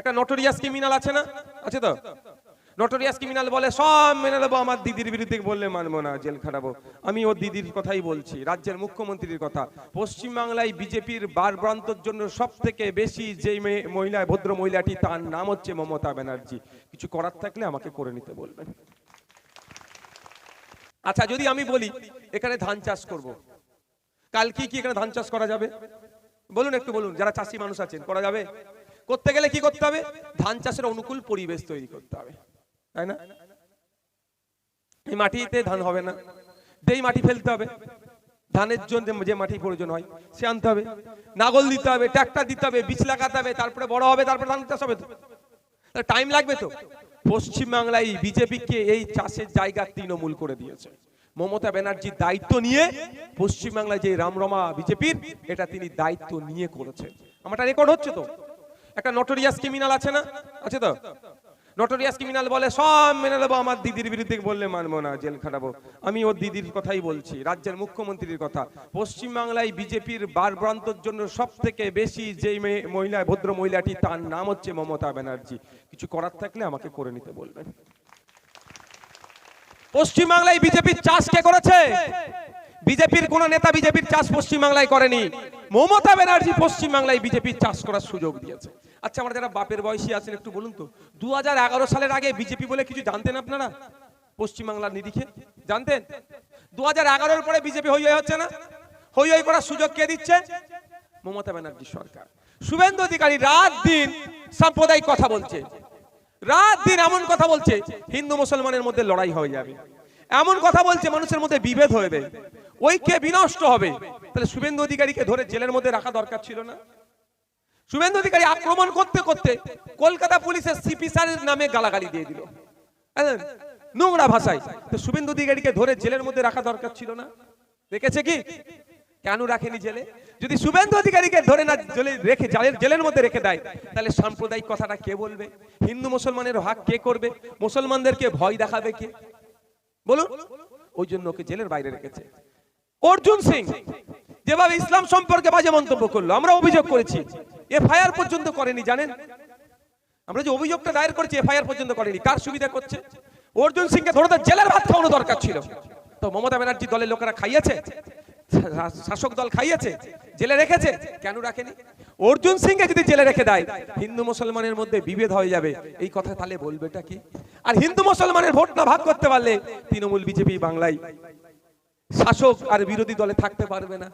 একটা notorious criminal আছে না? আছে তো? নটোরিয়াস ক্রিমিনাল বলে, সব মেনে নেব, আমার দিদির বিরুদ্ধে বললে মানবো না, জেল খাটাবো। আমি ওর দিদির কথাই বলছি, রাজ্যের মুখ্যমন্ত্রীর কথা। পশ্চিমবাংলায় বিজেপির বারব্রান্তর জন্য সব থেকে বেশি যে মেয়ে- মহিলা, ভদ্র মহিলাটি, তার নাম হচ্ছে মমতা ব্যানার্জি। কিছু করার থাকলে আমাকে করে নিতে বলবেন। আচ্ছা যদি আমি বলি, এখানে ধান চাষ করব। কাল কি কি এখানে ধান চাষ করা যাবে? বলুন একটু বলুন, যারা চাষি মানুষ আছেন, করা যাবে? করতে গেলে কি করতে হবে? ধান চাষের অনুকূল পরিবেশ তৈরি করতে হবে। তাই না? এই মাটিতে ধান হবে না। যেই মাটি ফেলতে হবে, ধানের জন্য যে মাটি প্রয়োজন হয়, সে আনতে হবে। নাগল দিতে হবে, ট্রাক্টর দিতে হবে, বীজ লাগাতে হবে, তারপরে বড় হবে, তারপরে ধান চাষ হবে তো। টাইম লাগবে তো। পশ্চিমবাংলায় বিজেপিকে এই চাষের জায়গা তৃণমূল করে দিয়েছে। মমতা ব্যানার্জির দায়িত্ব নিয়ে পশ্চিমবাংলায় যে রামরমা বিজেপির, এটা তিনি দায়িত্ব নিয়ে করেছেন। আমারটা রেকর্ড হচ্ছে তো। একটা নটোরিয়াস ক্রিমিনাল আছে না? আছে তো? নটোরিয়াস ক্রিমিনাল বলে, সব মেনে নেব, আমার দিদির বিরুদ্ধে বললে মানবো না, জেল খাটাবো। আমি ওর দিদির কথাই বলছি, রাজ্যের মুখ্যমন্ত্রীর কথা। পশ্চিমবাংলায় বিজেপির বারব্রান্তর জন্য সব থেকে বেশি যে মেয়ে- মহিলা, ভদ্র মহিলাটি, তার নাম হচ্ছে মমতা ব্যানার্জি। কিছু করার থাকলে আমাকে করে নিতে বলবেন। পশ্চিমবাংলায় বিজেপির চাষ কে করেছে? বিজেপির কোন নেতা বিজেপির চাষ পশ্চিমবাংলায় করেনি। মমতা ব্যানার্জি পশ্চিমবাংলায় বিজেপির চাষ করার সুযোগ দিয়েছে। আচ্ছা আমরা যারা বাপের বয়সী আছেন, একটু বলুন তো দু সালের আগে বিজেপি বলে কিছু জানতেন আপনারা? পশ্চিমবাংলার নিরিখে? জানতেন? দু হাজার পরে বিজেপি হই হচ্ছে না? হই হই করার সুযোগ কে দিচ্ছে? মমতা ব্যানার্জি সরকার। শুভেন্দু অধিকারী রাত দিন সাম্প্রদায়িক কথা বলছে। রাত দিন এমন কথা বলছে, হিন্দু মুসলমানের মধ্যে লড়াই হয়ে যাবে। এমন কথা বলছে, মানুষের মধ্যে বিভেদ হবে কে বিনষ্ট হবে। তাহলে শুভেন্দু অধিকারীকে ধরে জেলের মধ্যে রাখা দরকার ছিল না? শুভেন্দু অধিকারী আক্রমণ করতে করতে কলকাতা পুলিশের সিপি স্যারের নামে গালাগালি দিয়ে দিল। নোংরা ভাষায়। তো শুভেন্দু অধিকারীকে ধরে জেলের মধ্যে রাখা দরকার ছিল না? রেখেছে কি? কেন রাখেনি জেলে? যদি শুভেন্দু অধিকারীকে ধরে না জেলে রেখে জেলের জেলের মধ্যে রেখে দেয়, তাহলে সাম্প্রদায়িক কথাটা কে বলবে? হিন্দু মুসলমানের ভাগ কে করবে? মুসলমানদেরকে ভয় দেখাবে কে? বলুন। ওই জন্য ওকে জেলের বাইরে রেখেছে। অর্জুন সিং যেভাবে ইসলাম সম্পর্কে বাজে মন্তব্য করল, আমরা অভিযোগ করেছি। এফআইআর পর্যন্ত করেনি, জানেন? আমরা যে অভিযোগটা দায়ের করেছি, এফআইআর পর্যন্ত করেনি। কার সুবিধা করছে? অর্জুন সিংকে ধরে তো জেলের ভাত খাওয়ানো দরকার ছিল। তো মমতা ব্যানার্জি দলের লোকেরা খাইয়েছে? শাসক দল খাইয়েছে? জেলে রেখেছে? কেন রাখেনি? অর্জুন সিংকে যদি জেলে রেখে দেয়, হিন্দু মুসলমানের মধ্যে বিভেদ হয়ে যাবে। এই কথা তাহলে বলবেটা কি? আর হিন্দু মুসলমানের ভোট না ভাগ করতে পারলে তৃণমূল বিজেপি বাংলায় শাসক আর বিরোধী দলে থাকতে পারবে না।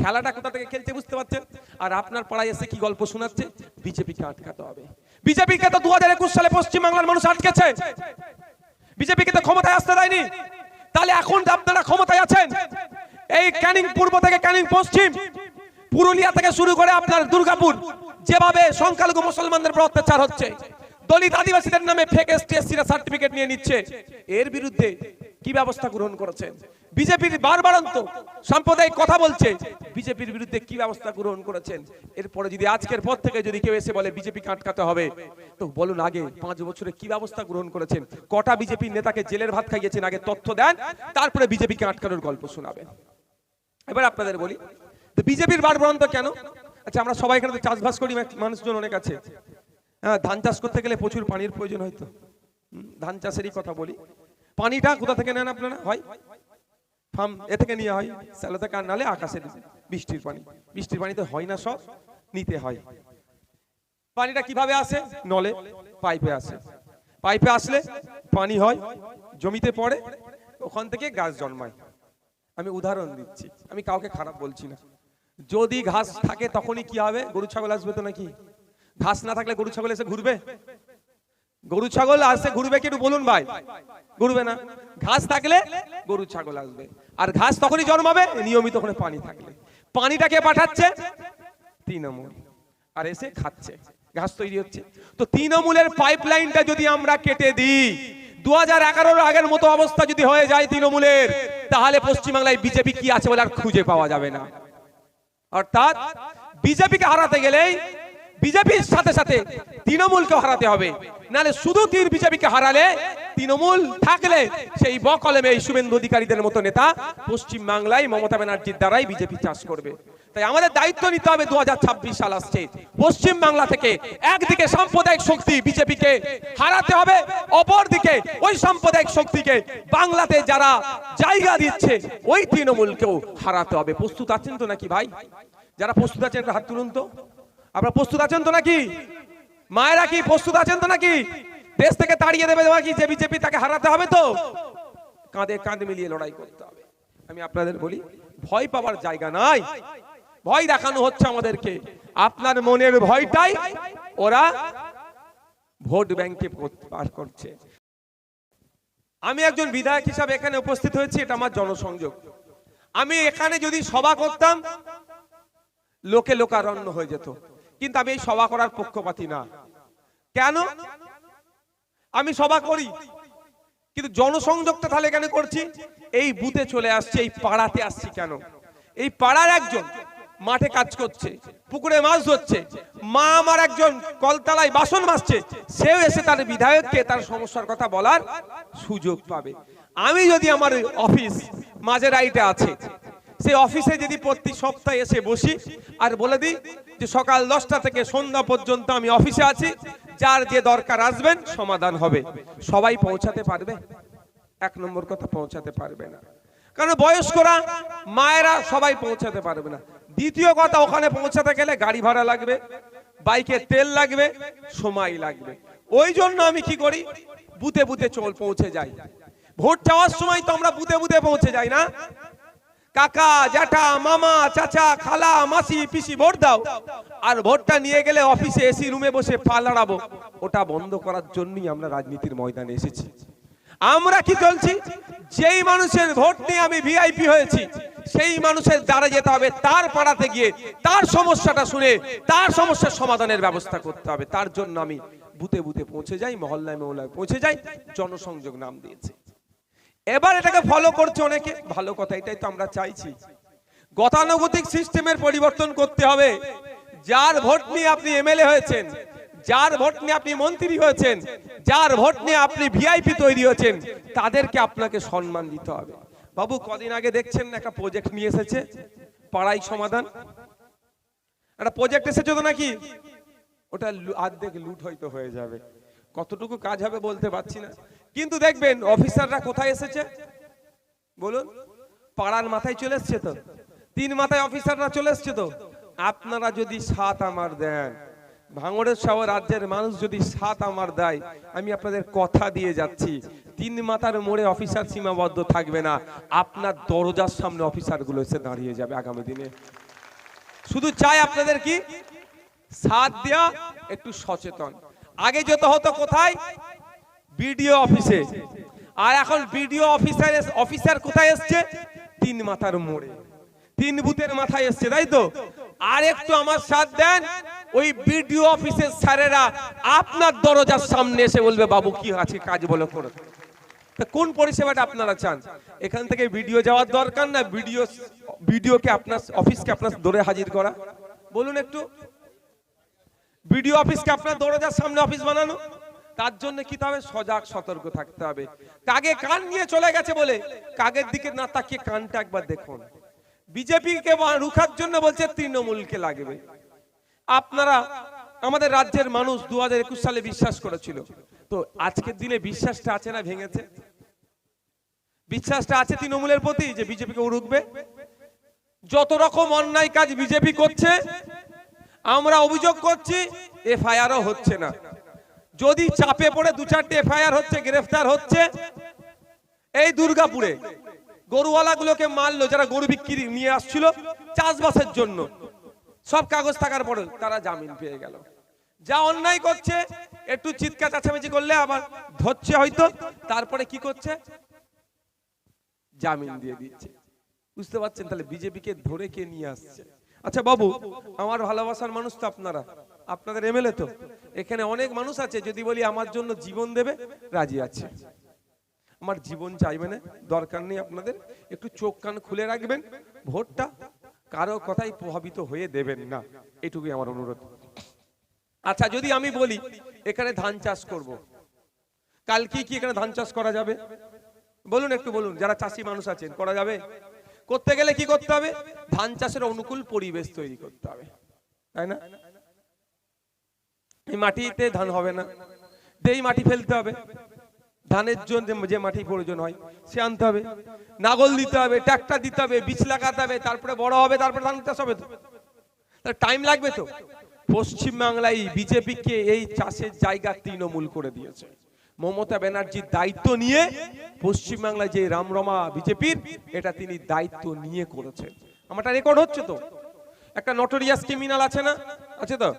খেলাটা কোথা থেকে খেলছে বুঝতে পারছেন? আর আপনার পাড়ায় এসে কি গল্প শোনাচ্ছে? বিজেপিকে আটকাতে হবে। বিজেপিকে তো দু হাজার একুশ সালে পশ্চিমবাংলার মানুষ আটকেছে। বিজেপিকে তো ক্ষমতায় আসতে দেয়নি। তাহলে এখন আপনারা ক্ষমতায় আছেন, এই ক্যানিং পূর্ব থেকে ক্যানিং পশ্চিম, পুরুলিয়া থেকে শুরু করে আপনার দুর্গাপুর, যেভাবে সংখ্যালঘু মুসলমানদের উপর অত্যাচার হচ্ছে, দলিত আদিবাসীদের নামে ফেক এসটিএসসিরা সার্টিফিকেট নিয়ে নিচ্ছে, এর বিরুদ্ধে কি ব্যবস্থা গ্রহণ করেছেন বিজেপির বারবারন্ত সাম্প্রদায়িক কথা বলছে, বিজেপির বিরুদ্ধে কি ব্যবস্থা গ্রহণ করেছেন? এরপরে যদি আজকের পর থেকে যদি কেউ এসে বলে বিজেপিকে আটকাতে হবে, তো বলুন আগে পাঁচ বছরে কি ব্যবস্থা গ্রহণ করেছেন? কটা বিজেপির নেতাকে জেলের ভাত খাইয়েছেন, আগে তথ্য দেন, তারপরে বিজেপিকে আটকানোর গল্প শোনাবেন। এবার আপনাদের বলি, তো বিজেপির বারবারন্ত কেন? আচ্ছা আমরা সবাই এখানে তো চাষবাস করি মানুষজন অনেক আছে। হ্যাঁ ধান চাষ করতে গেলে প্রচুর পানির প্রয়োজন হয়তো ধান চাষেরই কথা বলি। পানিটা কোথা থেকে নেন আপনারা? হয়? ফার্ম এ থেকে নিয়ে হয়, স্যালো আর নালে আকাশের বৃষ্টির পানি। বৃষ্টির পানিতে হয় না সব, নিতে হয়। পানিটা কীভাবে আসে? নলে, পাইপে আসে। পাইপে আসলে পানি হয়, জমিতে পড়ে, ওখান থেকে গাছ জন্মায়। আমি উদাহরণ দিচ্ছি। আমি কাউকে খারাপ বলছি না। যদি ঘাস থাকে তখনই কি হবে? গরু, ছাগল আসবে তো নাকি? ঘাস না থাকলে গরু, ছাগল এসে ঘুরবে? গরু, ছাগল আসে, ঘুরবে কি একটু বলুন ভাই। ঘুরবে না। ঘাস থাকলে গরু, ছাগল আসবে। আর ঘাস তখনই জন্মাবে, নিয়মিত ওখানে পানি থাকলে। পানিটাকে পাঠাচ্ছে? তৃণমূল। আর এসে খাচ্ছে। ঘাস তৈরি হচ্ছে। তো তৃণমূলের পাইপ লাইনটা যদি আমরা কেটে দিই দু হাজার এগারোর আগের মতো অবস্থা যদি হয়ে যায় তৃণমূলের, তাহলে পশ্চিমবাংলায় বিজেপি কি আছে বলে আর খুঁজে পাওয়া যাবে না। অর্থাৎ বিজেপিকে হারাতে গেলেই বিজেপির সাথে সাথে তৃণমূলকে হারাতে হবে। নালে শুধু তীর বিজেপিকে হারালে তৃণমূল থাকলে সেই বকলমে এই শুভেন্দু অধিকারীদের মতো নেতা পশ্চিম বাংলায় মমতা ব্যানার্জির দ্বারাই বিজেপি চাষ করবে। তাই আমাদের দায়িত্ব নিতে হবে দুহাজার ছাব্বিশ সাল আসছে। পশ্চিম বাংলা থেকে একদিকে সাম্প্রদায়িক শক্তি বিজেপিকে হারাতে হবে, অপরদিকে ওই সাম্প্রদায়িক শক্তিকে বাংলাতে যারা জায়গা দিচ্ছে, ওই তৃণমূলকেও হারাতে হবে। প্রস্তুত আছেন তো নাকি ভাই? যারা প্রস্তুত আছেন হাত তুলুন তো। আপনারা প্রস্তুত আছেন তো নাকি? মায়েরা কি প্রস্তুত আছেন তো নাকি? দেশ থেকে তাড়িয়ে দেবে নাকি যে বিজেপি তাকে হারাতে হবে তো? কাঁধে কাঁধ মিলিয়ে লড়াই করতে হবে। আমি আপনাদের বলি, ভয় পাওয়ার জায়গা নাই। ভয় দেখানো হচ্ছে আমাদেরকে। আপনার মনের ভয়টাই ওরা ভোট ব্যাংকে পার করছে। আমি একজন বিধায়ক হিসাবে এখানে উপস্থিত হয়েছি, এটা আমার জনসংযোগ। আমি এখানে যদি সভা করতাম, লোকে লোকারণ্য হয়ে যেত। কিন্তু আমি এই সভা করার পক্ষপাতী না। কেন? আমি সভা করি। কিন্তু জনসংযোগটা তাহলে কেন করছি? এই বুথে চলে আসছে, এই পাড়াতে আসছি কেন? এই পাড়ার একজন মাঠে কাজ করছে, পুকুরে মাছ ধরছে। মা আমার একজন কলতলায় বাসন মাজছে, সেও এসে তার বিধায়ককে তার সমস্যার কথা বলার সুযোগ পাবে। আমি যদি আমার অফিস মাঝের রাইটে আছে সেই অফিসে যদি প্রতি সপ্তাহে এসে বসি, আর বলে দিই যে সকাল দশটা থেকে সন্ধ্যা পর্যন্ত আমি অফিসে আছি, যার যে দরকার আসবেন, সমাধান হবে। সবাই পৌঁছাতে পারবে? এক নম্বর কথা, পৌঁছাতে পারবে না। কারণ বয়স্করা, মায়েরা সবাই পৌঁছাতে পারবে না। দ্বিতীয় কথা, ওখানে পৌঁছাতে গেলে গাড়ি ভাড়া লাগবে, বাইকে তেল লাগবে, সময় লাগবে। ওই জন্য আমি কি করি? বুতে বুতে চল, পৌঁছে যাই। ভোট চাওয়ার সময় তো আমরা বুতে বুতে পৌঁছে যাই না? কাকা, জ্যাঠা, মামা, চাচা, খালা, মাসি, পিসি, ভোট দাও। আর ভোটটা নিয়ে গেলে অফিসে এসি রুমে বসে পা লড়াবো ওটা বন্ধ করার জন্যই আমরা রাজনীতির ময়দানে এসেছি। আমরা কি চলছি? যেই মানুষের ভোট নিয়ে আমি ভিআইপি হয়েছি, সেই মানুষের দ্বারা যেতে হবে, তার পাড়াতে গিয়ে তার সমস্যাটা শুনে, তার সমস্যার সমাধানের ব্যবস্থা করতে হবে। তার জন্য আমি বুতে বুতে পৌঁছে যাই, মহল্লায় মহল্লায় পৌঁছে যাই, জনসংযোগ নাম দিয়েছে। এবার এটাকে ফলো করছে অনেকে। ভালো কথা, এটাই তো আমরা চাইছি। গতানুগতিক সিস্টেমের পরিবর্তন করতে হবে। যার ভোট নিয়ে আপনি এমএলএ হয়েছেন, যার ভোট নিয়ে আপনি মন্ত্রী হয়েছেন, যার ভোট নিয়ে আপনি ভিআইপি তৈরি হয়েছেন, তাদেরকে আপনাকে সম্মান দিতে হবে। বাবু, কদিন আগে দেখছেন একটা প্রজেক্ট নিয়ে এসেছে? পাড়াই সমাধান? একটা প্রজেক্ট এসেছে তো নাকি? ওটা আর্ধেক লুট হয়তো হয়ে যাবে। কতটুকু কাজ হবে বলতে পারছি না। কিন্তু দেখবেন অফিসাররা কোথায় এসেছে? বলুন, পাড়ার মাথায় চলে এসছে তো? তিন মাথায় অফিসাররা চলে এসছে তো? আপনারা যদি সাত আমার দেন, ভাঙড়ের সহ রাজ্যের মানুষ যদি সাত আমার দেয়, আমি আপনাদের কথা দিয়ে যাচ্ছি। তিন মাথার মোড়ে অফিসার সীমাবদ্ধ থাকবে না। আপনার দরজার সামনে অফিসারগুলো এসে দাঁড়িয়ে যাবে আগামী দিনে। শুধু চাই আপনাদের কি? সাথ দেওয়া একটু সচেতন। আগে যত হতো কোথায়? বিডিও অফিসে। আর এখন বিডিও অফিসার অফিসার কোথায় এসছে? তিন মাথার মোড়ে। তিন বুথের মাথায় এসছে, তাই তো? আর একটু আমার সাথ দেন, ওই বিডিও অফিসের স্যারেরা আপনার দরজার সামনে এসে বলবে, বাবু, কি আছে কাজ বলে করে। তা কোন পরিষেবাটা আপনারা চান? এখান থেকে ভিডিও যাওয়ার দরকার না ভিডিও ভিডিওকে আপনার অফিসকে আপনার দৌড়ে হাজির করা। বলুন একটু। বিডিও অফিসকে আপনার দরজার সামনে অফিস বানানো? তার জন্য কি হবে সজাগ, সতর্ক থাকতে হবে? কাগে কান নিয়ে চলে গেছে বলে? কাগের দিকে না তাকিয়ে কানটা একবার দেখুন। বিজেপিকে রুখার জন্য বলছে তৃণমূলকে লাগবে। আপনারা আমাদের রাজ্যের মানুষ দু সালে বিশ্বাস করেছিল। তো আজকের দিনে বিশ্বাসটা আছে না ভেঙেছে? বিশ্বাসটা আছে তৃণমূলের প্রতি যে বিজেপিকে রুখবে? যত রকম অন্যায় কাজ বিজেপি করছে, আমরা অভিযোগ করছি, এফআইআরও হচ্ছে না। যদি চাপে পড়ে দু চারটে এফআইআর হচ্ছে, গ্রেফতার হচ্ছে, এই দুর্গাপুরে গরুওয়ালাগুলোকে মারলো, যারা গরু বিক্রি নিয়ে আসছিল চাষবাসের জন্য। সব কাগজ থাকার পরে তারা জামিন পেয়ে গেল। যা অন্যায় করছে, একটু চিৎকার চাচামেচি করলে আবার ধরছে হয়তো, তারপরে কি করছে? জামিন দিয়ে দিচ্ছে। বুঝতে পারছেন? তাহলে বিজেপিকে ধরে কে নিয়ে আসছে? আচ্ছা বাবু, আমার ভালোবাসার মানুষ তো আপনারা। আপনাদের এমএলএ তো? এখানে অনেক মানুষ আছে, যদি বলি আমার জন্য জীবন দেবে, রাজি আছে। আমার জীবন চাইবে না, দরকার নেই আপনাদের। একটু চোখ কান খুলে রাখবেন, ভোটটা কারও কথাই প্রভাবিত হয়ে দেবেন না। এটুকুই আমার অনুরোধ। আচ্ছা যদি আমি বলি, এখানে ধান চাষ করব। কাল কি কি এখানে ধান চাষ করা যাবে? বলুন একটু বলুন, যারা চাষি মানুষ আছেন, করা যাবে? করতে গেলে কি করতে হবে? ধান চাষের অনুকূল পরিবেশ তৈরি করতে হবে। তাই না? এই মাটিতে ধান হবে না। এই মাটি ফেলতে হবে। ধানের জন্য যে মাটি প্রয়োজন হয়, সে আনতে হবে। নাগল দিতে হবে, ট্রাক্টর দিতে হবে, বীজ লাগাতে হবে, তারপরে বড় হবে, তারপরে ধান চাষ হবে তো। টাইম লাগবে তো। পশ্চিম বাংলায় বিজেপিকে এই চাষের জায়গা তৃণমূল করে দিয়েছে। মমতা ব্যানার্জির দায়িত্ব নিয়ে পশ্চিম বাংলায় যে রামরমা বিজেপির, এটা তিনি দায়িত্ব নিয়ে করেছেন। আমারটা রেকর্ড হচ্ছে তো। একটা নটোরিয়াস ক্রিমিনাল আছে না? আছে তো?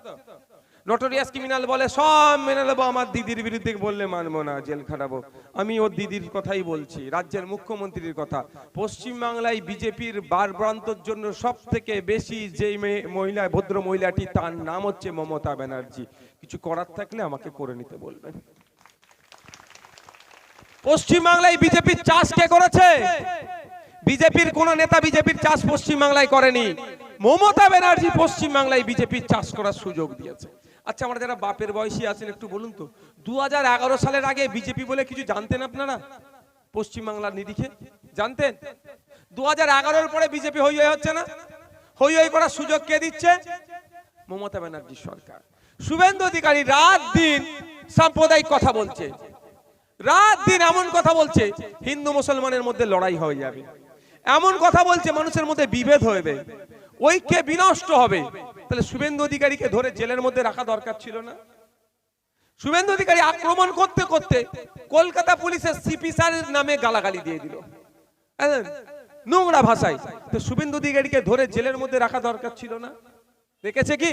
নটোরিয়াস ক্রিমিনাল বলে, সব মেনে নেব, আমার দিদির বিরুদ্ধে বললে মানবো না, জেল খাটাবো। আমি ওর দিদির কথাই বলছি, রাজ্যের মুখ্যমন্ত্রীর কথা। পশ্চিম বাংলায় বিজেপির বারব্রান্তর জন্য সব থেকে বেশি যে মেয়ে মহিলা, ভদ্র মহিলাটি, তার নাম হচ্ছে মমতা ব্যানার্জি। কিছু করার থাকলে আমাকে করে নিতে বলবেন। পশ্চিম বাংলায় বিজেপির চাষ কে করেছে? বিজেপির কোন নেতা বিজেপির চাষ পশ্চিম বাংলায় করেনি। মমতা ব্যানার্জি পশ্চিম বাংলায় বিজেপির চাষ করার সুযোগ দিয়েছে। আচ্ছা আমরা যারা বাপের বয়সী আছেন একটু বলুন তো দু হাজার এগারো সালের আগে বিজেপি বলে কিছু জানতেন আপনারা? পশ্চিমবাংলার নিরিখে? জানতেন? দু হাজার পরে বিজেপি হই হই হচ্ছে না? হই হই করার সুযোগ কে দিচ্ছে? মমতা ব্যানার্জি সরকার। শুভেন্দু অধিকারী রাত দিন সাম্প্রদায়িক কথা বলছে। রাত দিন এমন কথা বলছে, হিন্দু মুসলমানের মধ্যে লড়াই হয়ে যাবে। এমন কথা বলছে, মানুষের মধ্যে বিভেদ হয়ে হবে ঐক্যে বিনষ্ট হবে। তাহলে শুভেন্দু অধিকারীকে ধরে জেলের মধ্যে রাখা দরকার ছিল না? শুভেন্দু অধিকারী আক্রমণ করতে করতে কলকাতা পুলিশের সিপি স্যারের নামে গালাগালি দিয়ে দিল। হ্যাঁ, নোংরা ভাষায়। তো শুভেন্দু অধিকারীকে ধরে জেলের মধ্যে রাখা দরকার ছিল না? রেখেছে কি?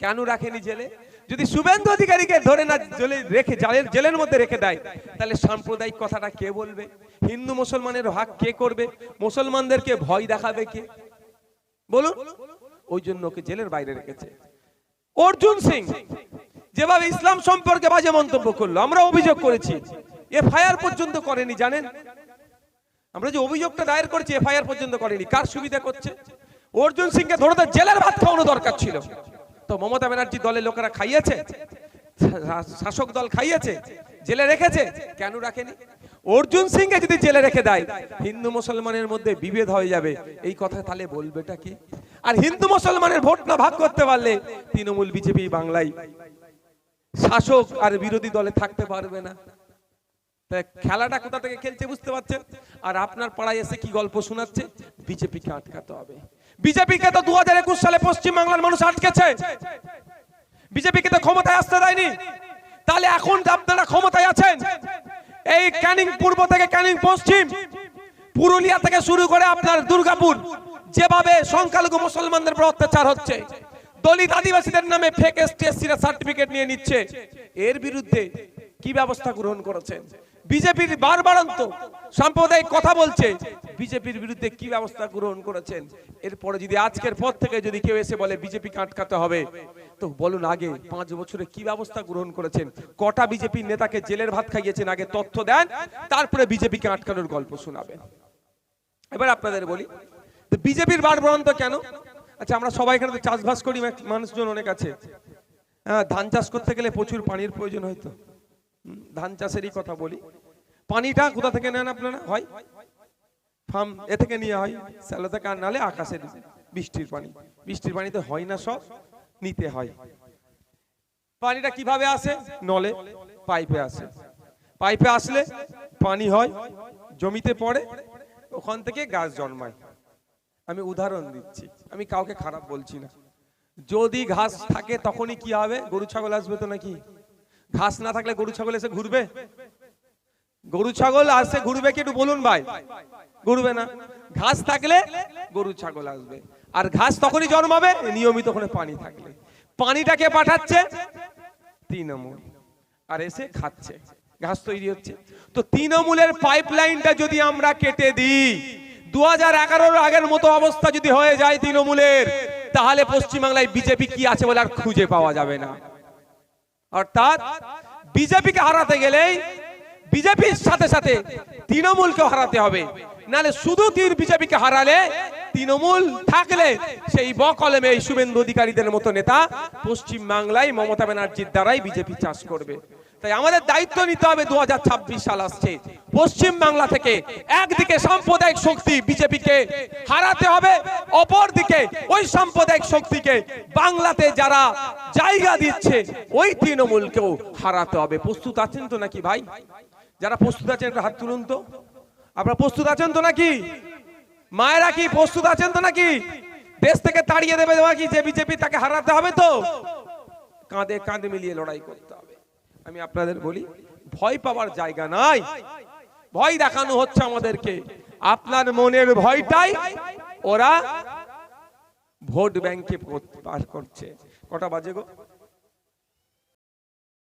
কেন রাখেনি জেলে? যদি শুভেন্দু অধিকারীকে ধরে না জেলে রেখে জেলের জেলের মধ্যে রেখে দেয় তাহলে সাম্প্রদায়িক কথাটা কে বলবে? হিন্দু মুসলমানের ভাগ কে করবে? মুসলমানদেরকে ভয় দেখাবে কে? বলুন। ওই জন্য ওকে জেলের বাইরে রেখেছে। অর্জুন সিং যেভাবে ইসলাম সম্পর্কে বাজে মন্তব্য করল, আমরা অভিযোগ করেছি। এফআইআর পর্যন্ত করেনি, জানেন? আমরা যে অভিযোগটা দায়ের করেছি, এফআইআর পর্যন্ত করেনি। কার সুবিধা করছে? অর্জুন সিংকে ধরে তো জেলের ভাত খাওয়ানো দরকার ছিল। তো মমতা ব্যানার্জি দলের লোকেরা খাইয়েছে? শাসক দল খাইয়েছে? জেলে রেখেছে? কেন রাখেনি? অর্জুন সিংকে যদি জেলে রেখে দেয়, হিন্দু মুসলমানের মধ্যে বিভেদ হয়ে যাবে। এই কথা তাহলে বলবেটা কি? আর হিন্দু মুসলমানের ভোট না ভাগ করতে পারলে তৃণমূল বিজেপি বাংলায় শাসক আর বিরোধী দলে থাকতে পারবে না। খেলাটা কোথা থেকে খেলছে বুঝতে পারছেন? আর আপনার পাড়ায় এসে কি গল্প শোনাচ্ছে? বিজেপিকে আটকাতে হবে। বিজেপিকে তো দু হাজার একুশ সালে পশ্চিম বাংলার মানুষ আটকেছে। বিজেপিকে তো ক্ষমতায় আসতে দেয়নি। তাহলে এখন আপনারা ক্ষমতায় আছেন? এই ক্যানিং পূর্ব থেকে ক্যানিং পশ্চিম, পুরুলিয়া থেকে শুরু করে আপনার দুর্গাপুর, যেভাবে সংখ্যালঘু মুসলমানদের উপর অত্যাচার হচ্ছে, দলিত আদিবাসীদের নামে ফেক এসটিএসসিরা সার্টিফিকেট নিয়ে নিচ্ছে, এর বিরুদ্ধে কি ব্যবস্থা গ্রহণ করেছেন? বিজেপির বারবারান্ত সাম্প্রদায়িক কথা বলছে বিজেপির বিরুদ্ধে কি ব্যবস্থা গ্রহণ করেছেন? এরপরে যদি আজকের পর থেকে যদি কেউ এসে বলে বিজেপিকে আটকাতে হবে, তো বলুন আগে পাঁচ বছরে কি ব্যবস্থা গ্রহণ করেছেন? কটা বিজেপির নেতাকে জেলের ভাত খাইয়েছেন? আগে তথ্য দেন, তারপরে বিজেপিকে আটকানোর গল্প শোনাবেন। এবার আপনাদের বলি বিজেপির বারবারন্ত কেন? আচ্ছা আমরা সবাই এখানে তো চাষবাস করি মানুষজন অনেক আছে। হ্যাঁ ধান চাষ করতে গেলে প্রচুর পানির প্রয়োজন হয়তো ধান চাষেরই কথা বলি। পানিটা কোথা থেকে নেন আপনারা? হয়? ফার্ম এ থেকে নিয়ে হয় স্যালো থেকে আর নালে আকাশের বৃষ্টির পানি। বৃষ্টির পানিতে হয় না সব, নিতে হয়। পানিটা কীভাবে আসে? নলে, পাইপে আসে। পাইপে আসলে পানি হয়, জমিতে পড়ে, ওখান থেকে গাছ জন্মায়। আমি উদাহরণ দিচ্ছি, আমি কাউকে খারাপ বলছি না। যদি ঘাস থাকে তখনই কি হবে? গরু, ছাগল আসবে তো নাকি? ঘাস না থাকলে গরু, ছাগল এসে ঘুরবে? গরু, ছাগল আসে, ঘুরবে কি একটু বলুন ভাই? ঘুরবে না। ঘাস থাকলে গরু, ছাগল আসবে। আর ঘাস তখনই জন্মাবে, নিয়মিত ওখানে পানি থাকলে। পানিটাকে পাঠাচ্ছে? তৃণমূল। আর এসে খাচ্ছে। ঘাস তৈরি হচ্ছে। তো তৃণমূলের পাইপ লাইনটা যদি আমরা কেটে দিই দু হাজার আগের মতো অবস্থা যদি হয়ে যায় তৃণমূলের, তাহলে পশ্চিমবাংলায় বিজেপি কি আছে বলে আর খুঁজে পাওয়া যাবে না। অর্থাৎ বিজেপিকে হারাতে গেলেই বিজেপির সাথে সাথে তৃণমূলকে হারাতে হবে। নালে শুধু তীর বিজেপিকে হারালে তৃণমূল থাকলে সেই বকলমে এই শুভেন্দু অধিকারীদের মতো নেতা পশ্চিম বাংলায় মমতা ব্যানার্জির দ্বারাই বিজেপি চাষ করবে। তাই আমাদের দায়িত্ব নিতে হবে দু সাল আসছে। পশ্চিম বাংলা থেকে একদিকে সাম্প্রদায়িক শক্তি বিজেপিকে হারাতে হবে অপর দিকে ওই সাম্প্রদায়িক শক্তিকে বাংলাতে যারা জায়গা দিচ্ছে, ওই তৃণমূলকেও হারাতে হবে। প্রস্তুত আছেন তো নাকি ভাই? যারা প্রস্তুত আছেন, একটা হাত তুলুন তো। আপনারা প্রস্তুত আছেন তো নাকি? মায়েরা কি প্রস্তুত আছেন তো নাকি? দেশ থেকে তাড়িয়ে দেবে কি যে বিজেপি তাকে হারাতে হবে তো? কাঁধে কাঁধে মিলিয়ে লড়াই করতে হবে। আমি আপনাদের বলি, ভয় পাওয়ার জায়গা নাই। ভয় দেখানো হচ্ছে আমাদেরকে। আপনার মনের ভয়টাই ওরা ভোট ব্যাংকে পার করছে। কটা বাজে গো?